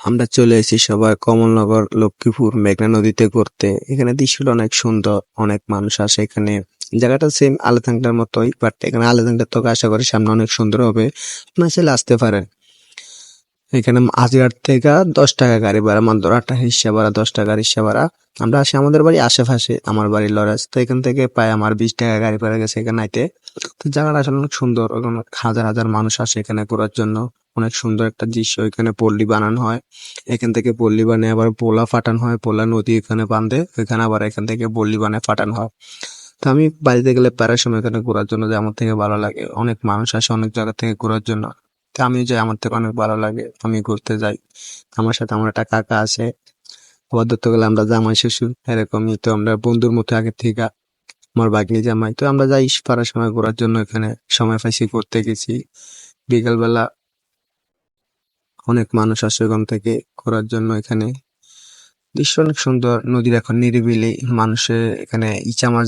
আমরা চলে এসেছি সবাই কমলনগর, লক্ষ্মীপুর, মেঘনা নদীতে ঘুরতে। এখানে দৃশ্যটা অনেক সুন্দর, অনেক মানুষ আসে এখানে। জায়গাটা সেম আলেথাংটার মতোই বাট এখানে আলেদাংটার তোকে আশা করি সামনে অনেক সুন্দর হবে। আপনারা আসতে পারেন। এখানে হাজিরহাট থেকে দশ টাকা গাড়ি ভাড়া মাত্র আটটা রিক্সা ভাড়া, দশ টাকা রিক্সা ভাড়া। আমরা আসি আমাদের বাড়ি আশেপাশে, আমার বাড়ি লরাজ। তো এখান থেকে প্রায় আমার বিশ টাকা গাড়ি ভাড়া গেছে এখানে আইতে তো জায়গাটা আসলে অনেক সুন্দর হাজার হাজার মানুষ আসে এখানে ঘোরার জন্য। অনেক সুন্দর একটা দৃশ্য, এখানে পল্লী বানানো হয়। এখান থেকে পল্লী বানিয়ে আবার পোলা ফাটানো হয়, পোলা নদী এখানে বাঁধে। এখানে আবার এখান থেকে পল্লী বানিয়ে ফাটানো হয়। তো আমি বাড়িতে গেলে প্রায় সময় এখানে ঘোরার জন্য যে আমার থেকে ভালো লাগে। অনেক মানুষ আসে অনেক জায়গা থেকে ঘোরার জন্য। তো আমি যাই আমার থেকে অনেক ভালো লাগে, আমি ঘুরতে যাই। আমার সাথে আমার একটা কাকা আছে, আবার ধরতে গেলে আমরা জামাই শ্বশুর, এরকমই। তো আমরা বন্ধুর মতো আগে থেকে আমার বাগনি জামাই। তো আমরা যাই পারার সময় ঘোরার জন্য, এখানে সময় পাইছি ঘুরতে গেছি। বিকালবেলা অনেক মানুষ আসে ওখান থেকে ঘোরার জন্য এখানে। দৃশ্য অনেক সুন্দর, নদীর এখন নিরিবিলি মানুষে এখানে ইচা মাছ